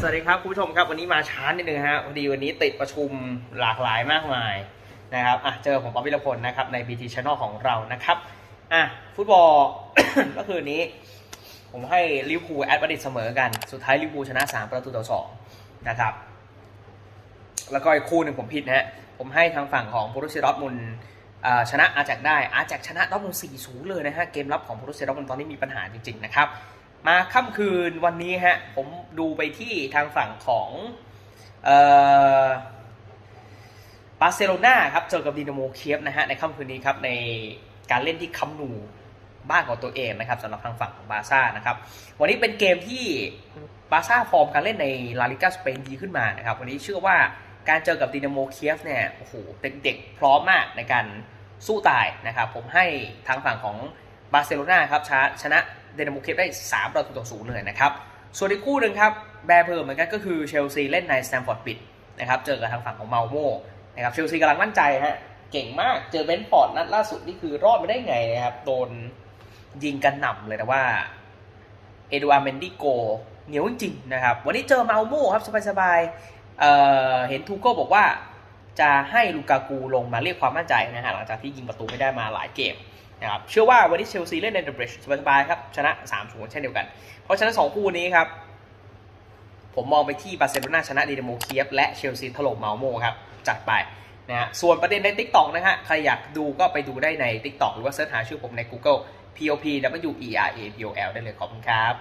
สวัสดีครับคุณผู้ชมครับวันนี้มาช้านิดนึงฮะพอดีวันนี้ติดประชุมหลากหลายมากมายนะครับอะเจอผมป๊อปวิรพลนะครับใน BT Channel ของเรานะครับอะฟุตบอลก็คือนี้ ผมให้ลิเวอร์พูลแอดมาดริดเสมอกัน สุดท้ายลิเวอร์พูลชนะ 3 ประตูต่อ2นะครับแล้วก็อีกคู่หนึ่งผมผิดนะฮะผมให้ทางฝั่งของโบรุสเซียดอร์ทมุนด์เอ่อชนะอาแจกได้อาแจกชนะดอร์ทมุนด์4-0เลยนะฮะเกมรับของโบรุสเซียดอร์ทมุนตอนนี้มีปัญหาจริงๆนะครับ มาค่ำคืนวันนี้ฮะ ผมดูไปที่ทางฝั่งของเอ่อบาร์เซโลนาครับเจอกับดินาโมเคียฟนะฮะในค่ำคืนนี้ครับในการเล่นที่คัมนูบ้านของตัวเองนะครับสำหรับทางฝั่งของบาร์ซ่านะครับวันนี้เป็นเกมที่บาร์ซ่าฟอร์มการเล่นในลาลิกาสเปนดีขึ้นมานะครับวันนี้เชื่อว่าการเจอกับดินาโมเคียฟเนี่ยโอ้โหเด็กๆพร้อมมากในการสู้ตายนะครับผมให้ทางฝั่งของบาร์เซโลนาครับชนะ ชนะดินาโมเคียฟได้3ประตูต่อศูนย์เลยนะครับ ส่วนอีกคู่หนึ่งครับแบร์เพิ่มเหมือนกันก็คือเชลซีเล่นในสแตมฟอร์ดบิดนะครับเจอกับทางฝั่งของเมาโมนะครับเชลซีกำลังมั่นใจฮะเก่งมากเจอเบนฟอร์ดนัดล่าสุดนี่คือรอดมาได้ไงนะครับโดนยิงกันหน่ำเลยแต่ว่าเอดูอาร์เมนดิโกเหนียวจริงๆนะครับวันนี้เจอเมาโม่ครับสบายๆเอ่อเห็นทูโก้บอกว่าจะให้ลูกากูลงมาเรียกความมั่นใจนะฮะหลังจากที่ยิงประตูไม่ได้มาหลายเกม นะครับเชื่อว่าวันนี้เชลซีเล่นในเดอะบริดจ์สบายๆครับ ชนะ3 0เช่นเดียวกัน เพราะฉะนั้น 2 คู่นี้ครับ ผมมองไปที่บาร์เซโลนาชนะดินาโมเคียฟและเชลซีถล่มเมาโมครับ จัดไปนะฮะส่วนประเด็นใน Tik t o อกนะฮะใครอยากดูก็ไปดูได้ใน Tik t o อกหรือว่าเสิร์ชหาชื่อผมใน Google P O P W E R A P O L ได้เลยขอบคุณครับ